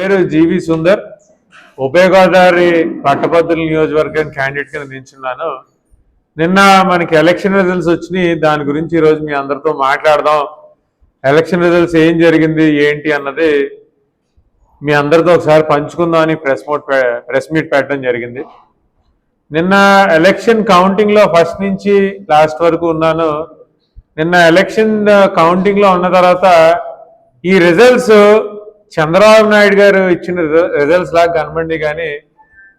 పేరు జీవి సుందర్. ఉభయ గోదావరి పట్టభద్రుల నియోజకవర్గం క్యాండిడేట్ కింద నిల్చున్నాను. నిన్న మనకి ఎలక్షన్ రిజల్ట్స్ వచ్చినాయి. దాని గురించి ఈరోజు మీ అందరితో మాట్లాడదాం. ఎలక్షన్ రిజల్ట్స్ ఏం జరిగింది ఏంటి అన్నది మీ అందరితో ఒకసారి పంచుకుందాం అని ప్రెస్ మోట్ ప్రెస్ మీట్ పెట్టడం జరిగింది. నిన్న ఎలక్షన్ కౌంటింగ్లో ఫస్ట్ నుంచి లాస్ట్ వరకు ఉన్నాను. నిన్న ఎలక్షన్ కౌంటింగ్లో ఉన్న తర్వాత ఈ రిజల్ట్స్ చంద్రబాబు నాయుడు గారు ఇచ్చిన రిజల్ట్స్ లాగా కనబండి కానీ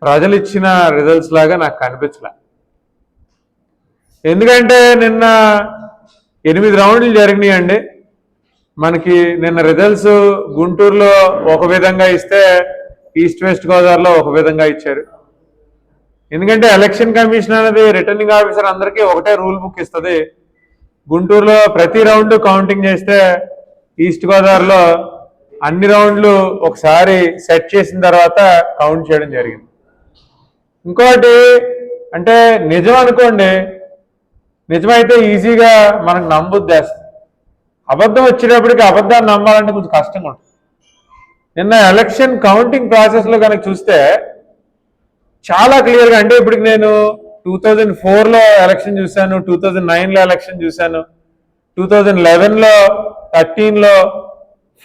ప్రజలు ఇచ్చిన రిజల్ట్స్ లాగా నాకు కనిపించలే. ఎందుకంటే నిన్న ఎనిమిది రౌండ్లు జరిగినాయి అండి మనకి నిన్న రిజల్ట్స్ గుంటూరులో ఒక విధంగా ఇస్తే ఈస్ట్ వెస్ట్ గోదావరిలో ఒక విధంగా ఇచ్చారు. ఎందుకంటే ఎలక్షన్ కమిషన్ అనేది రిటర్నింగ్ ఆఫీసర్ అందరికీ ఒకటే రూల్ బుక్ ఇస్తుంది. గుంటూరులో ప్రతి రౌండ్ కౌంటింగ్ చేస్తే ఈస్ట్ గోదావరిలో అన్ని రౌండ్లు ఒకసారి సెట్ చేసిన తర్వాత కౌంట్ చేయడం జరిగింది. ఇంకోటి అంటే నిజం అనుకోండి నిజమైతే ఈజీగా మనకు నమ్ముద్దేస్తుంది అబద్ధం వచ్చేటప్పటికి అబద్ధాన్ని నమ్మాలంటే కొంచెం కష్టంగా ఉంటుంది. నిన్న ఎలక్షన్ కౌంటింగ్ ప్రాసెస్లో కనుక చూస్తే చాలా క్లియర్గా అంటే ఇప్పటికి నేను టూ థౌజండ్ ఫోర్లో ఎలక్షన్ చూశాను టూ థౌజండ్ నైన్లో ఎలక్షన్ చూశాను టూ థౌజండ్ లెవెన్లో థర్టీన్లో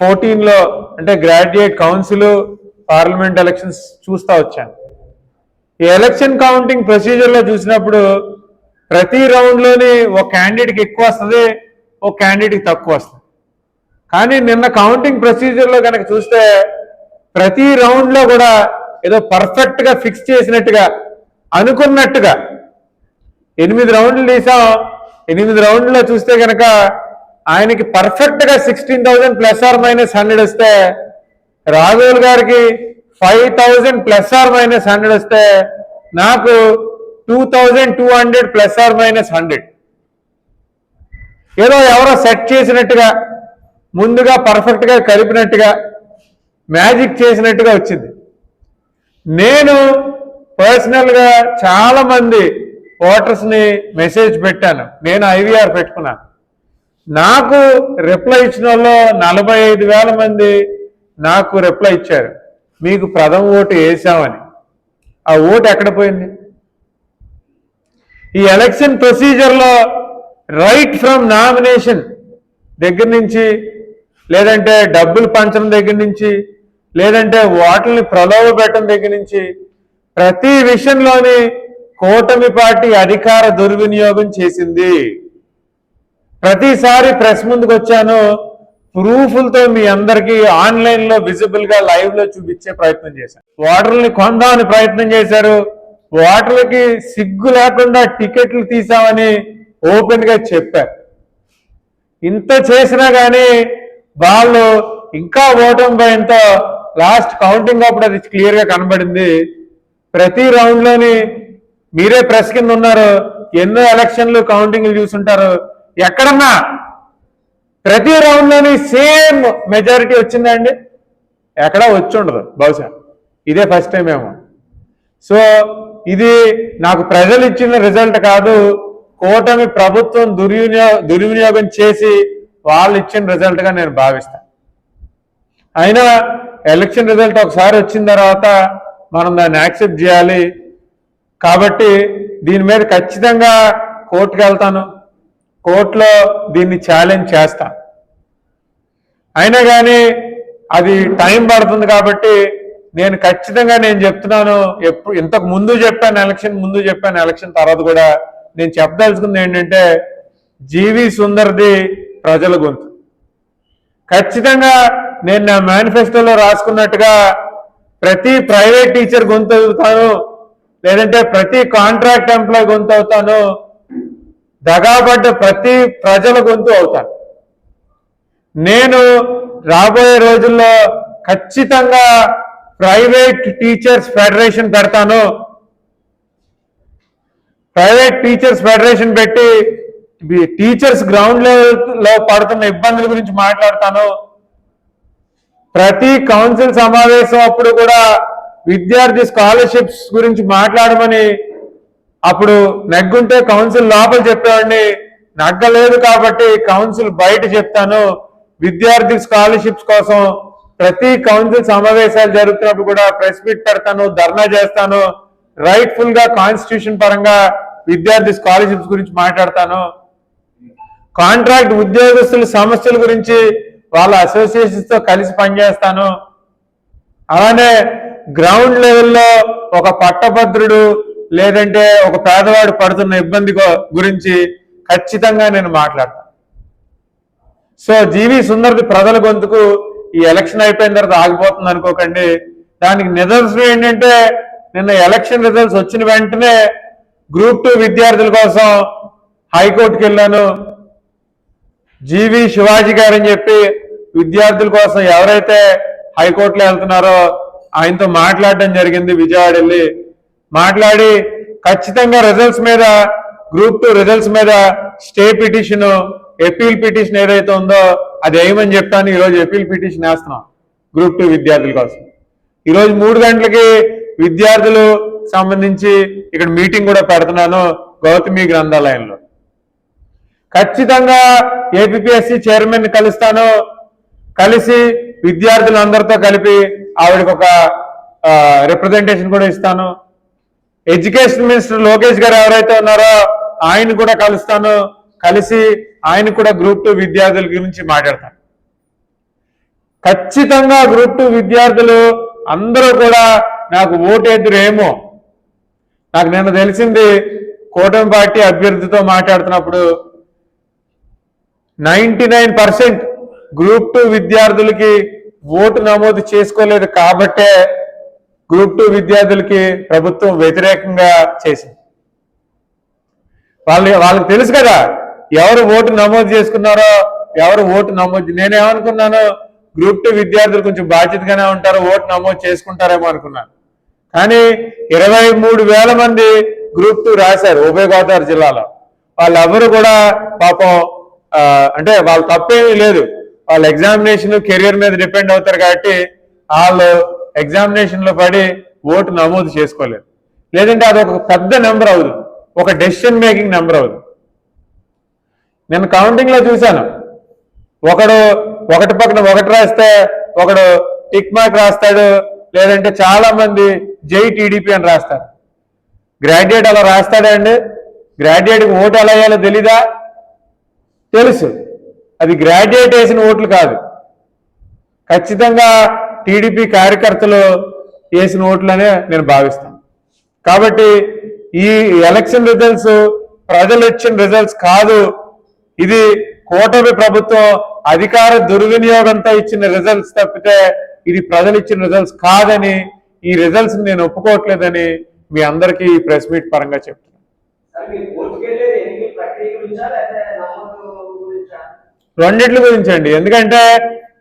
ఫోర్టీన్లో అంటే గ్రాడ్యుయేట్ కౌన్సిల్ పార్లమెంట్ ఎలక్షన్స్ చూస్తూ వచ్చాను. ఈ ఎలక్షన్ కౌంటింగ్ ప్రొసీజర్లో చూసినప్పుడు ప్రతి రౌండ్లోని ఒక క్యాండిడేట్కి ఎక్కువ వస్తుంది ఒక క్యాండిడేట్కి తక్కువ వస్తుంది. కానీ నిన్న కౌంటింగ్ ప్రొసీజర్లో కనుక చూస్తే ప్రతి రౌండ్లో కూడా ఏదో పర్ఫెక్ట్గా ఫిక్స్ చేసినట్టుగా అనుకున్నట్టుగా ఎనిమిది రౌండ్లు తీసాం. ఎనిమిది రౌండ్లో చూస్తే కనుక ఆయనకి పర్ఫెక్ట్గా sixteen thousand plus or minus hundred వస్తే రాఘవుల్ గారికి five thousand plus or minus hundred వస్తే నాకు two thousand two hundred plus or minus hundred ఏదో ఎవరో సెట్ చేసినట్టుగా ముందుగా పర్ఫెక్ట్గా కలిపినట్టుగా మ్యాజిక్ చేసినట్టుగా వచ్చింది. నేను పర్సనల్గా చాలా మంది ఓటర్స్ని మెసేజ్ పెట్టాను. నేను ఐవీఆర్ పెట్టుకున్నాను. నాకు రిప్లై ఇచ్చిన వాళ్ళు నలభై ఐదు వేల మంది నాకు రిప్లై ఇచ్చారు. మీకు ప్రథమ ఓటు వేసామని. ఆ ఓటు ఎక్కడ పోయింది? ఈ ఎలక్షన్ ప్రొసీజర్లో రైట్ ఫ్రమ్ నామినేషన్ దగ్గర నుంచి లేదంటే డబ్బులు పంచడం దగ్గర నుంచి లేదంటే ఓట్లని ప్రలోభ పెట్టడం దగ్గర నుంచి ప్రతి విషయంలోని కూటమి పార్టీ అధికార దుర్వినియోగం చేసింది. ప్రతిసారి ప్రెస్ ముందుకు వచ్చాను. ప్రూఫ్లతో మీ అందరికీ ఆన్లైన్లో విజిబుల్గా లైవ్లో చూపించే ప్రయత్నం చేశాను. ఓటర్లని కొందామని ప్రయత్నం చేశారు. ఓటర్లకి సిగ్గు లేకుండా టికెట్లు తీసామని ఓపెన్గా చెప్పారు. ఇంత చేసినా కానీ వాళ్ళు ఇంకా ఓటమి భయంతో లాస్ట్ కౌంటింగ్ అప్పుడు అది క్లియర్గా కనబడింది. ప్రతి రౌండ్లోని మీరే ప్రెస్ కింద ఉన్నారు. ఎన్నో ఎలక్షన్లు కౌంటింగ్లు చూసుంటారు. ఎక్కడన్నా? ప్రతి రౌండ్లోని సేమ్ మెజారిటీ వచ్చిందండి ఎక్కడా వచ్చి ఉండదు బహుశా. ఇదే ఫస్ట్ టైం ఏమో. సో ఇది నాకు ప్రజలు ఇచ్చిన రిజల్ట్ కాదు. కూటమి ప్రభుత్వం దుర్వినియో దుర్వినియోగం చేసి వాళ్ళు ఇచ్చిన రిజల్ట్గా నేను భావిస్తాను అయినా ఎలక్షన్ రిజల్ట్ ఒకసారి వచ్చిన తర్వాత మనం దాన్ని యాక్సెప్ట్ చేయాలి. కాబట్టి దీని మీద ఖచ్చితంగా కోర్టుకు వెళ్తాను కోర్టులో దీన్ని ఛాలెంజ్ చేస్తా. అయినా కానీ అది టైం పడుతుంది కాబట్టి నేను ఖచ్చితంగా నేను చెప్తున్నాను ఎప్పుడు ఇంతకు ముందు చెప్పాను ఎలక్షన్ ముందు చెప్పాను ఎలక్షన్ తర్వాత కూడా నేను చెప్పదలుచుకుంది ఏంటంటే జీవి సుందర్ది ప్రజల గొంతు. ఖచ్చితంగా నేను నా మేనిఫెస్టోలో రాసుకున్నట్టుగా ప్రతి ప్రైవేట్ టీచర్ గొంతు అవుతాను లేదంటే ప్రతి కాంట్రాక్ట్ ఎంప్లాయ్ గొంతు అవుతాను దగాబడ్డ ప్రతి ప్రజల గొంతు అవుతాను నేను రాబోయే రోజుల్లో ఖచ్చితంగా ప్రైవేట్ టీచర్స్ ఫెడరేషన్ పెడతాను. ప్రైవేట్ టీచర్స్ ఫెడరేషన్ పెట్టి టీచర్స్ గ్రౌండ్ లెవెల్లో పడుతున్న ఇబ్బందుల గురించి మాట్లాడతాను. ప్రతి కౌన్సిల్ సమావేశం అప్పుడు కూడా విద్యార్థి స్కాలర్షిప్స్ గురించి మాట్లాడమని అప్పుడు నెగ్గుంటే కౌన్సిల్ లోపల చెప్పేవాడిని నగ్గలేదు కాబట్టి కౌన్సిల్ బయట చెప్తాను. విద్యార్థి స్కాలర్షిప్స్ కోసం ప్రతి కౌన్సిల్ సమావేశాలు జరుగుతున్నప్పుడు కూడా ప్రెస్ మీట్ పెడతాను ధర్నా చేస్తాను. రైట్ఫుల్గా కాన్స్టిట్యూషన్ పరంగా విద్యార్థి స్కాలర్షిప్స్ గురించి మాట్లాడతాను. కాంట్రాక్ట్ ఉద్యోగస్తుల సమస్యల గురించి వాళ్ళ అసోసియేషన్స్తో కలిసి పనిచేస్తాను. అలానే గ్రౌండ్ లెవెల్లో ఒక పట్టభద్రుడు లేదంటే ఒక పేదవాడు పడుతున్న ఇబ్బంది గురించి ఖచ్చితంగా నేను మాట్లాడతాను సో జీవి సుందర్ది ప్రజల గొంతుకు ఈ ఎలక్షన్ అయిపోయిన తర్వాత ఆగిపోతుంది అనుకోకండి. దానికి నిదర్శనం ఏంటంటే నిన్న ఎలక్షన్ రిజల్ట్స్ వచ్చిన వెంటనే గ్రూప్ టూ విద్యార్థుల కోసం హైకోర్టుకి వెళ్ళాను. జీవి శివాజీ గారు అని చెప్పి విద్యార్థుల కోసం ఎవరైతే హైకోర్టులో వెళ్తున్నారో ఆయనతో మాట్లాడడం జరిగింది విజయవాడ వెళ్ళి. మాట్లాడి ఖచ్చితంగా రిజల్ట్స్ మీద గ్రూప్ టూ రిజల్ట్స్ మీద స్టే పిటిషన్ ఎపీల్ పిటిషన్ ఏదైతే ఉందో అది వేయమని చెప్తాను. ఈరోజు ఎపీల్ పిటిషన్ వేస్తున్నాం గ్రూప్ టూ విద్యార్థుల కోసం. ఈరోజు మూడు గంటలకి విద్యార్థులు సంబంధించి ఇక్కడ మీటింగ్ కూడా పెడుతున్నాను గౌతమి గ్రంథాలయంలో. ఖచ్చితంగా ఏపీఎస్సి చైర్మన్ కలుస్తాను. కలిసి విద్యార్థులందరితో కలిపి ఆవిడకి ఒక రిప్రజెంటేషన్ కూడా ఇస్తాను. ఎడ్యుకేషన్ మినిస్టర్ లోకేష్ గారు ఎవరైతే ఉన్నారో ఆయన కూడా కలుస్తాను. కలిసి ఆయన కూడా గ్రూప్ టూ విద్యార్థుల గురించి మాట్లాడతాను ఖచ్చితంగా గ్రూప్ టూ విద్యార్థులు అందరూ కూడా నాకు ఓటేద్దరేమో నాకు నిన్న తెలిసింది కూటమి పార్టీ అభ్యర్థితో మాట్లాడుతున్నప్పుడు ninety nine percent group two విద్యార్థులకి ఓటు నమోదు చేసుకోలేదు కాబట్టే గ్రూప్ టూ విద్యార్థులకి ప్రభుత్వం వ్యతిరేకంగా చేసింది. వాళ్ళు వాళ్ళకి తెలుసు కదా ఎవరు ఓటు నమోదు చేసుకున్నారో ఎవరు ఓటు నమోదు నేనేమనుకున్నాను గ్రూప్ టూ విద్యార్థులు కొంచెం బాధ్యతగానే ఉంటారు ఓటు నమోదు చేసుకుంటారేమో అనుకున్నాను. కానీ ఇరవై మూడు వేల మంది గ్రూప్ టూ రాశారు ఉభయ గోదావరి జిల్లాలో. వాళ్ళెవరు కూడా పాపం అంటే వాళ్ళ తప్పేమీ లేదు. వాళ్ళ ఎగ్జామినేషన్ కెరియర్ మీద డిపెండ్ అవుతారు కాబట్టి వాళ్ళు ఎగ్జామినేషన్లో పడి ఓటు నమోదు చేసుకోలేదు. లేదంటే అది ఒక పెద్ద నెంబర్ అవుతుంది ఒక డెసిషన్ మేకింగ్ నెంబర్ అవుతుంది నేను కౌంటింగ్లో చూశాను. ఒకడు ఒకటి పక్కన ఒకటి రాస్తే ఒకడు టిక్ మార్క్ రాస్తాడు. లేదంటే చాలా మంది జై టీడీపీ అని రాస్తారు. గ్రాడ్యుయేట్ అలా రాస్తాడండి గ్రాడ్యుయేట్కి ఓటు ఎలా వేయాలో తెలీదా? తెలుసు. అది గ్రాడ్యుయేట్ వేసిన ఓట్లు కాదు. ఖచ్చితంగా టీడీపీ కార్యకర్తలు వేసిన ఓట్లనే నేను భావిస్తాను. కాబట్టి ఈ ఎలక్షన్ రిజల్ట్స్ ప్రజలు ఇచ్చిన రిజల్ట్స్ కాదు. ఇది కూటమి ప్రభుత్వం అధికార దుర్వినియోగంతో ఇచ్చిన రిజల్ట్స్ తప్పితే ఇది ప్రజలు ఇచ్చిన రిజల్ట్స్ కాదని ఈ రిజల్ట్స్ నేను ఒప్పుకోవట్లేదని మీ అందరికీ ఈ ప్రెస్ మీట్ పరంగా చెప్తున్నాను. రెండిట్ల గురించి అండి ఎందుకంటే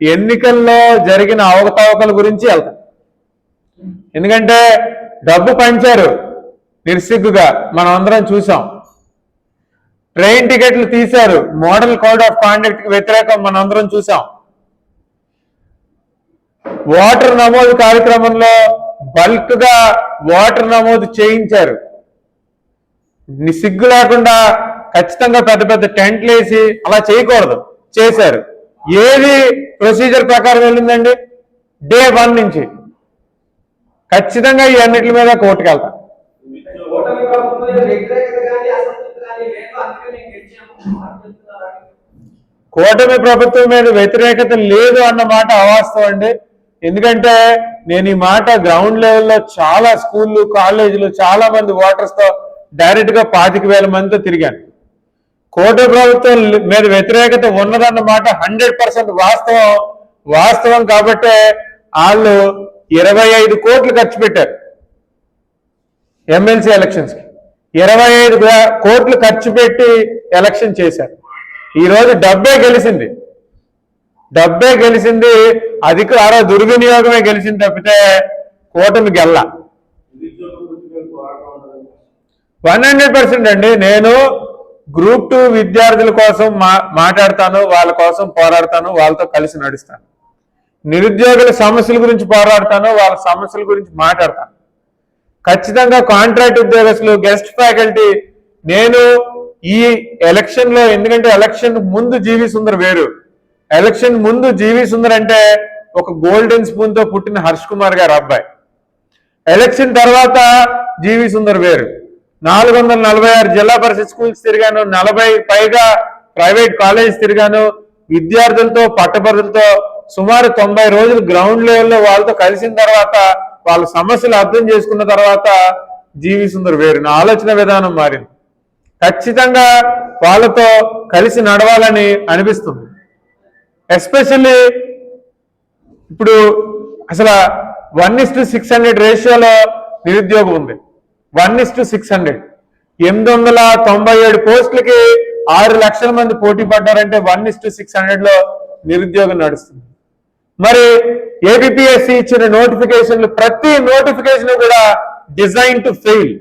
ఎన్నికల్లో జరిగిన అవకతవకల గురించి వెళ్తాం. ఎందుకంటే డబ్బు పంచారు నిర్సిగ్గుగా మనం అందరం చూసాం. ట్రైన్ టికెట్లు తీశారు. మోడల్ కోడ్ ఆఫ్ కాండక్ట్కి వ్యతిరేకం మనం అందరం చూసాం. ఓటర్ నమోదు కార్యక్రమంలో బల్క్గా ఓటర్ నమోదు చేయించారు. సిగ్గు లేకుండా ఖచ్చితంగా పెద్ద పెద్ద టెంట్లు వేసి అలా చేయకూడదు. చేశారు. ఏది ప్రొసీజర్ ప్రకారం వెళ్ళిందండి? డే వన్ నుంచి. ఖచ్చితంగా ఈ అన్నిటి మీద కోర్టుకు వెళ్తా. ప్రభుత్వం మీద వ్యతిరేకత లేదు కూటమి ప్రభుత్వం మీద వ్యతిరేకత లేదు అన్న మాట అవాస్తవం అండి. ఎందుకంటే నేను ఈ మాట గ్రౌండ్ లెవెల్లో చాలా స్కూళ్ళు కాలేజీలు చాలా మంది ఓటర్స్తో డైరెక్ట్గా పాతిక వేల మందితో తిరిగాను. కోట ప్రభుత్వం మీద వ్యతిరేకత ఉన్నదన్నమాట హండ్రెడ్ పర్సెంట్ వాస్తవం వాస్తవం కాబట్టే వాళ్ళు ఇరవై ఐదు కోట్లు ఖర్చు పెట్టారు ఎమ్మెల్సీ ఎలక్షన్స్కి. ఇరవై ఐదు కోట్లు ఖర్చు పెట్టి ఎలక్షన్ చేశారు. ఈరోజు డబ్బే గెలిచింది డబ్బే గెలిచింది అధికార దుర్వినియోగమే గెలిచింది తప్పితే కూటమి గెల్ల. వన్ హండ్రెడ్ పర్సెంట్ అండి నేను గ్రూప్ టూ విద్యార్థుల కోసం మా మాట్లాడతాను వాళ్ళ కోసం పోరాడతాను వాళ్ళతో కలిసి నడుస్తాను. నిరుద్యోగుల సమస్యల గురించి పోరాడతాను వాళ్ళ సమస్యల గురించి మాట్లాడతాను. ఖచ్చితంగా కాంట్రాక్ట్ ఉద్యోగస్తులు గెస్ట్ ఫ్యాకల్టీ నేను ఈ ఎలక్షన్లో ఎందుకంటే ఎలక్షన్ ముందు జీవి సుందర్ వేరు. ఎలక్షన్ ముందు జీవి సుందర్ అంటే ఒక గోల్డెన్ స్పూన్తో పుట్టిన హర్ష్ కుమార్ గారు అబ్బాయి. ఎలక్షన్ తర్వాత జీవి సుందర్ వేరు. నాలుగు వందల నలభై ఆరు జిల్లా పరిషత్ స్కూల్స్ తిరిగాను. నలభై పైగా ప్రైవేట్ కాలేజ్ తిరిగాను. విద్యార్థులతో పట్టభద్రులతో సుమారు తొంభై రోజులు గ్రౌండ్ లెవెల్లో వాళ్ళతో కలిసిన తర్వాత వాళ్ళ సమస్యలు అర్థం చేసుకున్న తర్వాత జీవి సుందర్ వేరు. నా ఆలోచన విధానం మారింది. ఖచ్చితంగా వాళ్ళతో కలిసి నడవాలని అనిపిస్తుంది. ఎస్పెషల్లీ ఇప్పుడు అసలు one is to six hundred రేషియోలో నిరుద్యోగం ఉంది. One is to six hundred ఎనిమిది వందల తొంభై ఏడు పోస్టులకి ఆరు లక్షల మంది పోటీ పడ్డారంటే వన్ ఇస్ టు సిక్స్ హండ్రెడ్లో నిరుద్యోగం నడుస్తుంది. మరి ఏబిపిఎస్సి ఇచ్చిన నోటిఫికేషన్లు ప్రతి నోటిఫికేషన్ కూడా design to fail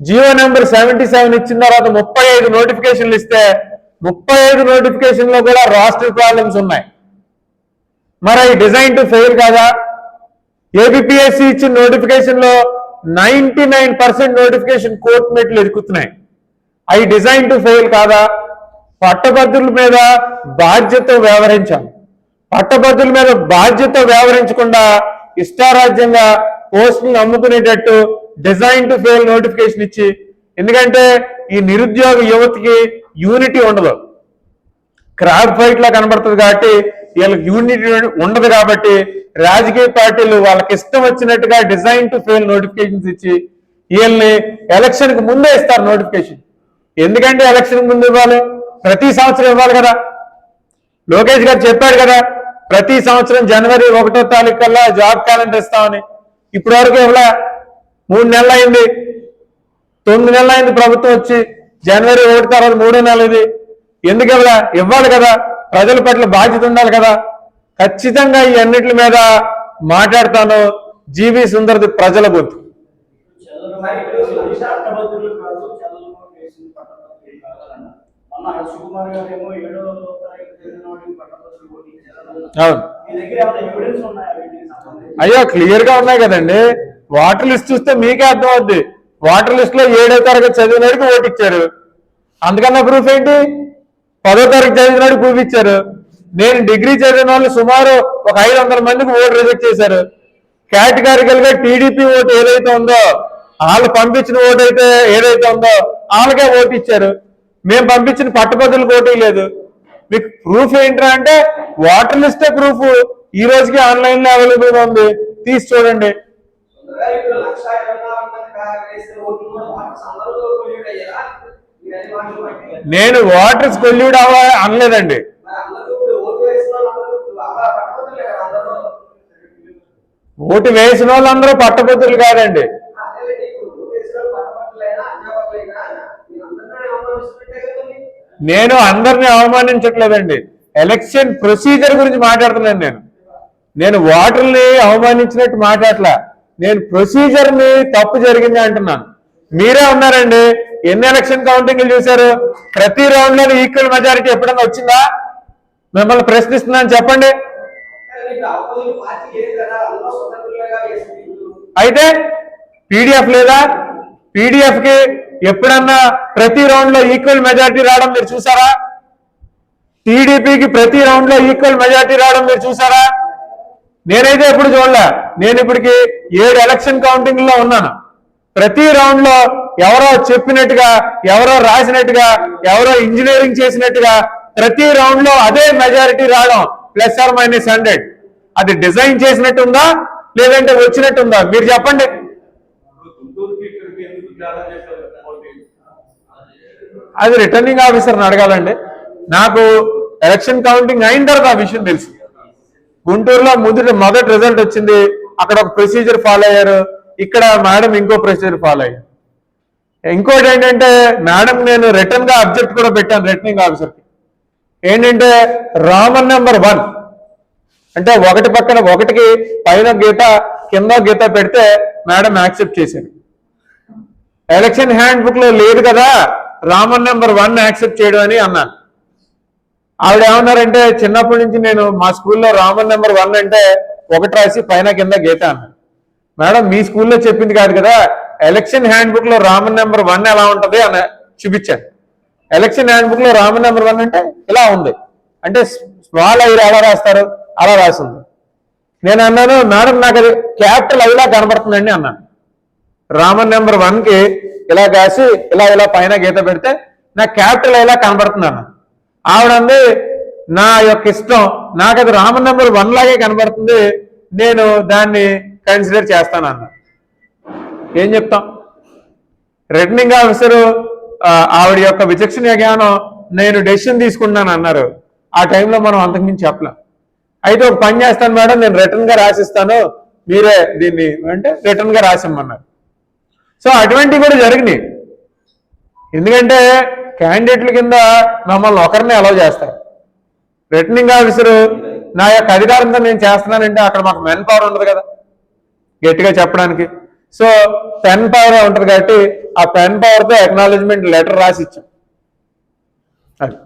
GO number seventy seven ఇచ్చిన తర్వాత ముప్పై ఐదు నోటిఫికేషన్లు ఇస్తే ముప్పై ఐదు నోటిఫికేషన్లో కూడా రాష్ట్ర ప్రాబ్లమ్స్ ఉన్నాయి. మరి డిజైన్ టు ఫెయిల్ కాదా? ఏబిపిఎస్సి ఇచ్చిన notification ninety nine percent notification court మెట్లు ఎదుకుతున్నాయి అవి డిజైన్ టు ఫెయిల్ కాదా? పట్టభద్రుల మీద బాధ్యత వ్యవహరించాలి. పట్టభద్రుల మీద బాధ్యత వ్యవహరించకుండా ఇష్టారాజ్యంగా పోస్టులను అమ్ముకునేటట్టు డిజైన్ టు ఫెయిల్ నోటిఫికేషన్ ఇచ్చి ఎందుకంటే ఈ నిరుద్యోగ యువతకి యూనిటీ ఉండదు. క్రాబ్ ఫైట్ లా కనబడుతుంది కాబట్టి వీళ్ళకి యూనిటీ ఉండదు కాబట్టి రాజకీయ పార్టీలు వాళ్ళకి ఇష్టం వచ్చినట్టుగా డిజైన్ టు ఫెయిల్ నోటిఫికేషన్స్ ఇచ్చి వీళ్ళని ఎలక్షన్కి ముందే ఇస్తారు నోటిఫికేషన్ ఎందుకంటే ఎలక్షన్ ముందు ఇవ్వాలి ప్రతి సంవత్సరం ఇవ్వాలి కదా. లోకేష్ గారు చెప్పాడు కదా ప్రతి సంవత్సరం జనవరి ఒకటో తారీఖు కల్లా జాబ్ క్యాలెండర్ ఇస్తామని. ఇప్పటి వరకు ఇవ్వలే. మూడు నెలలు అయింది. తొమ్మిది నెలలు అయింది ప్రభుత్వం వచ్చి. జనవరి ఒకటి తర్వాత మూడో నెల ఇది. ఎందుకు ఇవ్వలే? ఇవ్వాలి కదా. ప్రజల పట్ల బాధ్యత ఉండాలి కదా. ఖచ్చితంగా ఈ అన్నిటి మీద మాట్లాడతాను. జీవి సుందర్ది ప్రజల గొంతు అవును. అయ్యో క్లియర్గా ఉన్నాయి కదండి. వాటర్ లిస్ట్ చూస్తే మీకే అర్థం అవుద్ది వాటర్ లిస్ట్లో ఏడో తరగతి చదివినాడికి ఓటు ఇచ్చారు అందుకన్నా ప్రూఫ్ ఏంటి? పదో తరగతి చదివిన వాడికి చూపించారు నేను డిగ్రీ చదివిన వాళ్ళు సుమారు ఒక ఐదు వందల మందికి ఓటు రిజెక్ట్ చేశారు. కేటగారికల్గా టీడీపీ ఓటు ఏదైతే ఉందో వాళ్ళు పంపించిన ఓటు అయితే ఏదైతే ఉందో వాళ్ళకే ఓటు ఇచ్చారు. మేము పంపించిన పట్టభద్రులకు ఓటు లేదు మీకు ప్రూఫ్ ఏంట్రా అంటే వాటర్ లిస్టే ప్రూఫ్ ఈ రోజుకి ఆన్లైన్లో అవైలబుల్గా ఉంది. తీసి చూడండి. నేను వాటర్ కొల్యూడ్ అవ్వ అనలేదండి. ఓటు వేసిన వాళ్ళందరూ పట్టభద్రులు కాదండి. నేను అందరిని అవమానించట్లేదండి. ఎలక్షన్ ప్రొసీజర్ గురించి మాట్లాడుతున్నాను నేను. నేను ఓటర్ని అవమానించినట్టు మాట్లాడలే నేను ప్రొసీజర్ని తప్పు జరిగింది అంటున్నాను. మీరే ఉన్నారండి. ఎన్ని ఎలక్షన్ కౌంటింగ్లు చూశారు? ప్రతి రౌండ్లో ఈక్వల్ మెజారిటీ ఎప్పుడన్నా వచ్చిందా? మిమ్మల్ని ప్రశ్నిస్తున్నాను చెప్పండి. అయితే పీడిఎఫ్ లేదా? పీడిఎఫ్కి ఎప్పుడన్నా ప్రతి రౌండ్లో ఈక్వల్ మెజారిటీ రావడం మీరు చూసారా? టీడీపీకి ప్రతి రౌండ్లో ఈక్వల్ మెజారిటీ రావడం మీరు చూసారా? నేనైతే ఎప్పుడు చూడలే. నేను ఇప్పటికి ఏడు ఎలక్షన్ కౌంటింగ్లో ఉన్నాను. ప్రతి రౌండ్లో ఎవరో చెప్పినట్టుగా ఎవరో రాసినట్టుగా ఎవరో ఇంజనీరింగ్ చేసినట్టుగా ప్రతి రౌండ్లో అదే మెజారిటీ రావడం ప్లస్ ఆర్ మైనస్ హండ్రెడ్ అది డిజైన్ చేసినట్టు ఉందా లేదంటే వచ్చినట్టు ఉందా మీరు చెప్పండి. అది రిటర్నింగ్ ఆఫీసర్ని అడగాలండి. నాకు ఎలక్షన్ కౌంటింగ్ అయిన తర్వాత ఆ విషయం తెలుసు. గుంటూరులో మొదటి మొదటి రిజల్ట్ వచ్చింది. అక్కడ ఒక ప్రొసీజర్ ఫాలో అయ్యారు. ఇక్కడ మేడం ఇంకో ప్రొసీజర్ ఫాలో అయ్యారు. ఇంకోటి ఏంటంటే మేడం నేను రిటర్న్గా అబ్జెక్ట్ కూడా పెట్టాను రిటర్నింగ్ ఆఫీసర్కి ఏంటంటే రామన్ నెంబర్ వన్ అంటే ఒకటి పక్కన ఒకటికి పైన గీత కింద గీత పెడితే మేడం యాక్సెప్ట్ చేశారు. ఎలక్షన్ హ్యాండ్ బుక్లో లేదు కదా రామన్ నెంబర్ వన్ యాక్సెప్ట్ చేయడం అని అన్నాను. ఆవిడ ఏమన్నారంటే చిన్నప్పటి నుంచి నేను మా స్కూల్లో రామన్ నెంబర్ వన్ అంటే ఒకటి రాసి పైన కింద గీత అన్నాను. మేడం మీ స్కూల్లో చెప్పింది కాదు కదా ఎలక్షన్ హ్యాండ్ బుక్లో రామన్ నెంబర్ వన్ ఎలా ఉంటది అని చూపించాను ఎలక్షన్ హ్యాండ్ బుక్లో రామన్ నెంబర్ వన్ అంటే ఇలా ఉంది. అంటే స్మాల్ ఐ ఎలా రాస్తారు? అలా రాసింది. నేను అన్నాను మేడం నాకు అది క్యాపిటల్ ఐలా కనబడుతుందండి అన్నాను. రామన్ నెంబర్ వన్కి ఇలా కాసి ఇలా ఇలా పైన గీత పెడితే నాకు క్యాపిటల్ ఐలా కనబడుతుంది అన్న ఆవిడ అంది నా యొక్క ఇష్టం నాకు అది రామన్ నెంబర్ వన్ లాగే కనబడుతుంది నేను దాన్ని కన్సిడర్ చేస్తాను అన్న ఏం చెప్తాం? రిటర్నింగ్ ఆఫీసర్ ఆవిడ యొక్క విచక్షణ జ్ఞానం నేను డెసిషన్ తీసుకున్నాను అన్నారు. ఆ టైంలో మనం అంతకుమించి చెప్పలేం. అయితే ఒక పని చేస్తాను మేడం నేను రిటర్న్గా రాసిస్తాను. మీరే దీన్ని అంటే రిటర్న్గా రాసిమ్మన్నారు. సో అటువంటివి కూడా జరిగినాయి. ఎందుకంటే క్యాండిడేట్ల కింద మమ్మల్ని ఒకరిని అలౌ చేస్తారు. రిటర్నింగ్ ఆఫీసరు నా యొక్క అధికారంతో నేను చేస్తున్నానంటే అక్కడ మాకు మెన్ పవర్ ఉండదు కదా. గట్టిగా చెప్పడానికి. సో పెన్ పవర్ ఉంటుంది కాబట్టి ఆ పెన్ పవర్తో ఎక్నాలజ్మెంట్ లెటర్ రాసి ఇచ్చాం. అది.